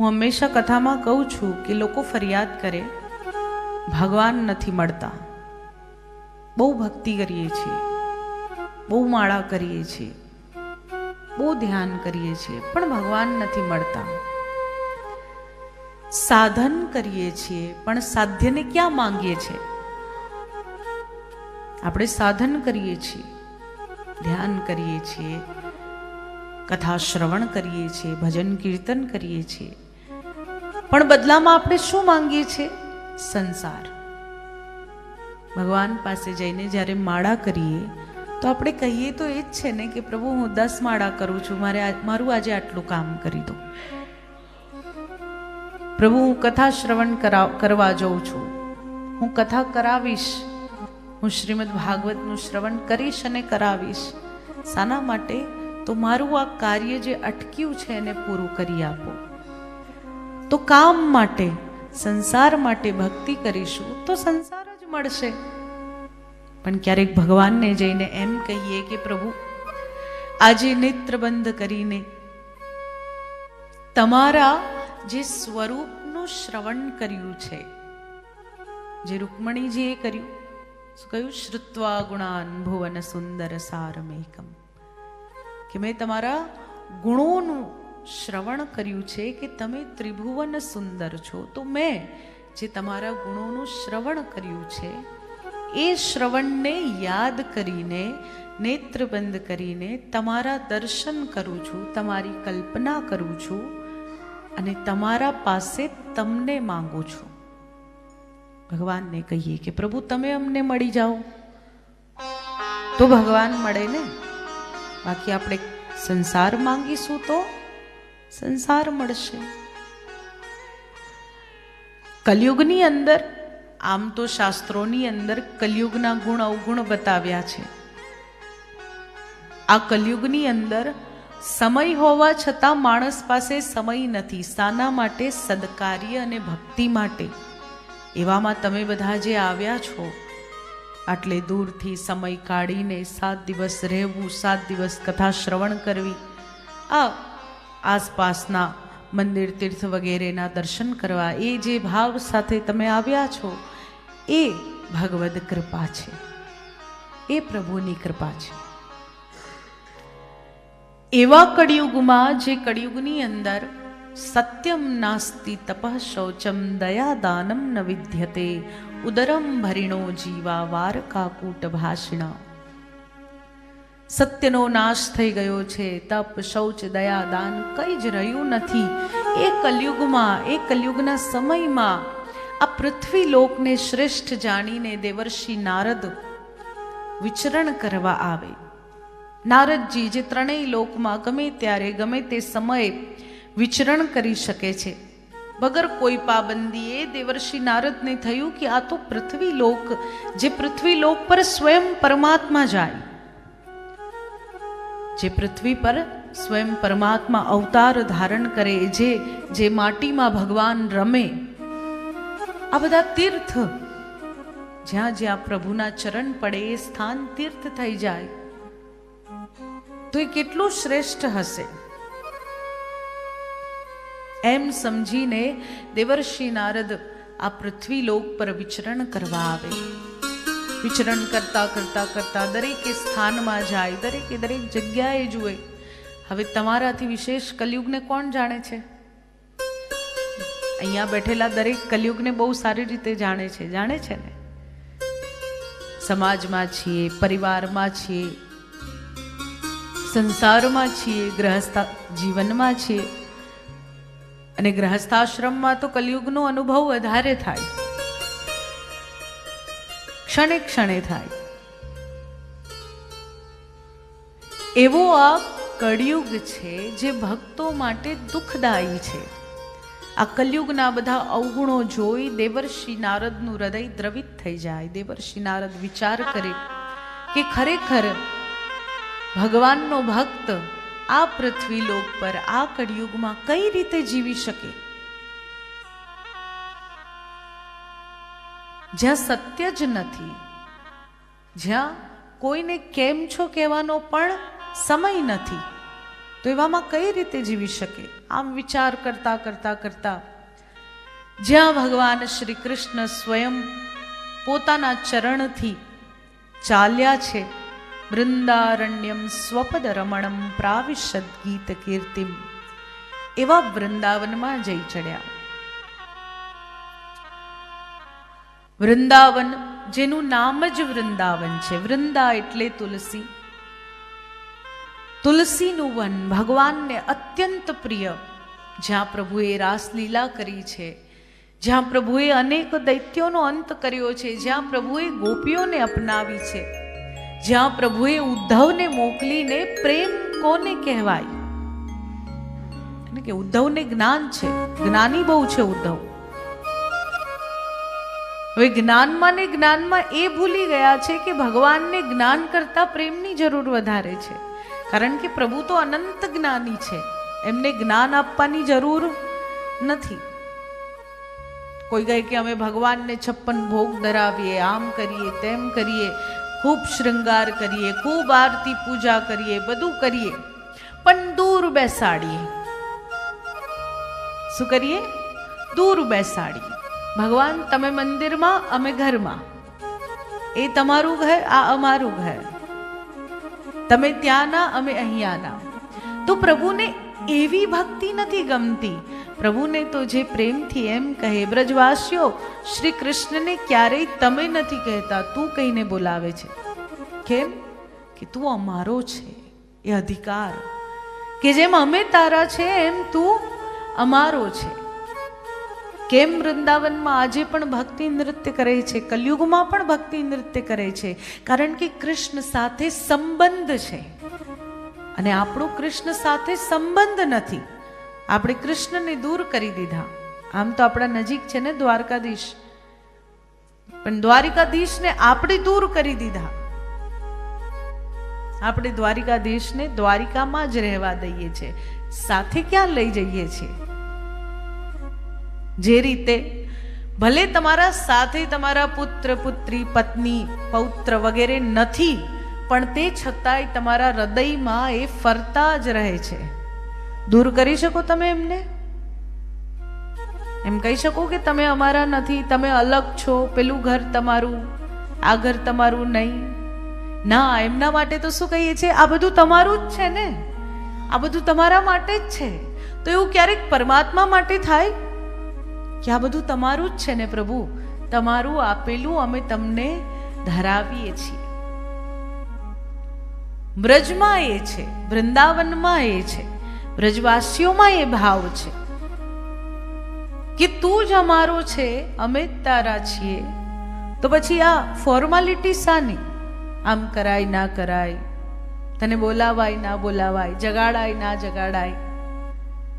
હું હંમેશા કથામાં કહું છું કે લોકો ફરિયાદ કરે, ભગવાન નથી મળતા. બહુ ભક્તિ કરીએ છીએ, બહુ માળા કરીએ છીએ, બહુ ધ્યાન કરીએ છીએ, પણ ભગવાન નથી મળતા. સાધન કરીએ છીએ, પણ સાધ્યને ક્યાં માંગીએ છીએ આપણે સાધન કરીએ છીએ, ધ્યાન કરીએ છીએ, કથા શ્રવણ કરીએ છીએ, ભજન કીર્તન કરીએ છીએ. પણ બદલામાં આપણે શું માંગીએ છીએ? સંસાર. ભગવાન પાસે જઈને જ્યારે માળા કરીએ, તો આપણે કહીએ તો એ જ છે ને કે, પ્રભુ, હું દસ માળા કરું છું. મારે મારું આજે આટલું કામ કરી દો. પ્રભુ, હું કથા શ્રવણ કરા- કરવા જાઉં છું. હું કથા કરાવીશ. હું શ્રીમદ ભાગવતનું શ્રવણ કરીશ અને કરાવીશ. શાના માટે તો મારું આ કાર્ય જે અટક્યું છે એને પૂરું કરી આપો. તો કામ માટે, સંસાર માટે ભક્તિ કરીશું તો સંસાર જ મળશે. પણ ક્યારેક ભગવાનને જઈને એમ કહીએ કે પ્રભુ, આજે નેત્ર બંધ કરીને તમારા જે સ્વરૂપનું શ્રવણ કર્યું છે, જે રૂકમણીજીએ કર્યું કહ્યું? શ્રુત્વા ગુણાન ભુવન સુંદર સારમેકમ. કે મેં તમારા ગુણોનું શ્રવણ કર્યું છે કે તમે ત્રિભુવન સુંદર છો, તો મેં જે તમારા ગુણોનું શ્રવણ કર્યું છે, એ શ્રવણને યાદ કરીને, નેત્રબંધ કરીને તમારા દર્શન કરું છું, તમારી કલ્પના કરું છું અને તમારા પાસે તમને માંગુ છું. ભગવાનને કહીએ કે, પ્રભુ, તમે અમને મળી જાઓ. તો ભગવાન મળે ને? બાકી આપણે સંસાર માંગીશું તો? સંસાર મળશે. કલયુગની અંદર, આમ તો શાસ્ત્રોની અંદર કલયુગના ગુણ અવગુણ બતાવ્યા છે. આ કલયુગની અંદર સમય હોવા છતાં માણસ પાસે સમય નથી. શાના માટે, સદકાર્ય અને ભક્તિ માટે. એવામાં તમે બધા જે આવ્યા છો, આટલે દૂરથી સમય કાઢીને સાત દિવસ રહેવું, સાત દિવસ કથા શ્રવણ કરવી, આ આસપાસના મંદિર તીર્થ વગેરેના દર્શન કરવા, એ જે ભાવ સાથે તમે આવ્યા છો, એ ભગવદ કૃપા છે. એ પ્રભુની કૃપા છે. એવા કળિયુગમાં જે કળિયુગની અંદર સત્યમ નાસ્તિ તપઃ શૌચમ દયા દાનમ ન વિદ્યતે, ઉદરમ ભરિણો જીવા વારકાકૂટ ભાષિણા. સત્યનો નાશ થઈ ગયો છે. તપ, શૌચ, દયા, દાન કંઈ જ રહ્યું નથી. એ કલયુગમાં, એ કલયુગના સમયમાં આ પૃથ્વી લોકને શ્રેષ્ઠ જાણીને દેવર્ષિ નારદ વિચરણ કરવા આવે. નારદજી જે ત્રણેય લોકમાં ગમે ત્યારે, ગમે તે સમયે વિચરણ કરી શકે છે. વગર કોઈ પાબંદીએ દેવર્ષિ નારદને થયું કે આ તો પૃથ્વી લોક, જે પૃથ્વી લોક પર સ્વયં પરમાત્મા જાય. જે પૃથ્વી પર સ્વયં પરમાત્મા અવતાર ધારણ કરે, જે જે માટીમાં ભગવાન રમે. આ બધા તીર્થ, જ્યાં જ્યાં પ્રભુના ચરણ પડે, એ સ્થાન તીર્થ થઈ જાય. તો એ કેટલું શ્રેષ્ઠ હશે? એમ સમજીને દેવર્ષિ નારદ આ પૃથ્વી લોક પર વિચરણ કરવા આવે. વિચરણ કરતા કરતા કરતા દરેકે સ્થાનમાં જાય, દરેકે દરેક જગ્યાએ જુએ. હવે તમારાથી વિશેષ કલયુગને કોણ જાણે છે? અહીંયા બેઠેલા દરેક કલયુગને બહુ સારી રીતે જાણે છે જાણે છે ને? સમાજમાં છીએ, પરિવારમાં છીએ, સંસારમાં છીએ, ગ્રહસ્થ જીવનમાં છીએ. અને ગ્રહસ્થાશ્રમમાં તો કલયુગનો અનુભવ વધારે થાય. ક્ષણે ક્ષણે થાય. એવો આ કળિયુગ છે જે ભક્તો માટે દુઃખદાયી છે. આ કલયુગના બધા અવગુણો જોઈ દેવર્ષિ નારદનું હૃદય દ્રવિત થઈ જાય. દેવર્ષિ નારદ વિચાર કરે કે ખરેખર ભગવાનનો ભક્ત આ પૃથ્વી લોક પર આ કળિયુગમાં કઈ રીતે જીવી શકે? જ્યાં સત્ય જ નથી, જ્યાં કોઈને કેમ છો કહેવાનો પણ સમય નથી, તો એવામાં કઈ રીતે જીવી શકે? આમ વિચાર કરતા કરતા કરતા, જ્યાં ભગવાન શ્રી કૃષ્ણ સ્વયં પોતાના ચરણથી ચાલ્યા છે, વૃંદારણ્યમ સ્વપદ રમણમ પ્રાવિશદ ગીત કીર્તિમ, એવા વૃંદાવનમાં જઈ ચડ્યા. વૃંદાવન, જેનું નામ જ વૃંદાવન છે. વૃંદા એટલે તુલસી. તુલસીનું વન ભગવાનને અત્યંત પ્રિય. જ્યાં પ્રભુએ રાસલીલા કરી છે, જ્યાં પ્રભુએ અનેક દૈત્યોનો અંત કર્યો છે, જ્યાં પ્રભુએ ગોપીઓને અપનાવી છે, જ્યાં પ્રભુએ ઉદ્ધવને મોકલીને પ્રેમ કોને કહેવાય? કે ઉદ્ધવને જ્ઞાન છે. જ્ઞાની બહુ છે ઉદ્ધવ. હવે જ્ઞાનમાં ને જ્ઞાનમાં એ ભૂલી ગયા છે કે ભગવાનને જ્ઞાન કરતાં પ્રેમની જરૂર વધારે છે. કારણ કે પ્રભુ તો અનંત જ્ઞાની છે. એમને જ્ઞાન આપવાની જરૂર નથી. કોઈ કહે કે અમે ભગવાનને છપ્પન ભોગ ધરાવીએ, આમ કરીએ, તેમ કરીએ, ખૂબ શૃંગાર કરીએ, ખૂબ આરતી પૂજા કરીએ, બધું કરીએ, પણ દૂર બેસાડીએ. શું કરીએ? દૂર બેસાડીએ. ભગવાન, તમે મંદિરમાં, અમે ઘરમાં. એ તમારું ઘર, આ અમારું ઘર. તમે ત્યાંના, અમે અહીંયાના. તો પ્રભુને એવી ભક્તિ નથી ગમતી. પ્રભુને તો જે પ્રેમથી એમ કહે, બ્રજવાસીઓ, શ્રી કૃષ્ણને ક્યારેય તમે નથી કહેતા, તું કહીને બોલાવે છે. કેમ? કે તું અમારો છે, એ અધિકાર. કે જેમ અમે તારા છે, એમ તું અમારો છે. કેમ વૃંદાવનમાં આજે પણ ભક્તિ નૃત્ય કરે છે? કલયુગમાં પણ ભક્તિ નૃત્ય કરે છે? કારણ કે કૃષ્ણ સાથે સંબંધ છે. અને આપણો કૃષ્ણ સાથે સંબંધ નથી. આપણે કૃષ્ણને દૂર કરી દીધા. આમ તો આપણા નજીક છે ને દ્વારકાધીશ. પણ દ્વારિકાધીશને આપણે દૂર કરી દીધા. આપણે દ્વારિકાધીશને દ્વારિકામાં જ રહેવા દઈએ છીએ સાથે ક્યાં લઈ જઈએ છીએ? જે રીતે ભલે તમારા સાથે, તમારા પુત્ર, પુત્રી, પત્ની, પૌત્ર વગેરે નથી, પણ તે છતાંય તમારા હૃદયમાં એ ફરતા જ રહે છે. દૂર કરી શકો તમે એમને? એમ કહી શકો કે તમે અમારા નથી, તમે અલગ છો, પેલું ઘર તમારું, આ ઘર તમારું નહીં. ના, એમના માટે તો શું કહીએ છીએ? આ બધું તમારું જ છે ને? આ બધું તમારા માટે જ છે. તો એવું ક્યારેક પરમાત્મા માટે થાય? કે આ બધું તમારું જ છે ને પ્રભુ? તમારું આપેલું અમે તમને ધરાવીએ છીએ. બ્રજમાં એ છે, વૃંદાવનમાં એ છે, બ્રજવાસીઓમાં એ ભાવ છે કે તું જ અમારો છે, અમે તારા છીએ. તો પછી આ ફોર્માલિટી સાની આમ કરાય, ના કરાય? તને બોલાવાય, ના બોલાવાય? જગાડાય, ના જગાડાય?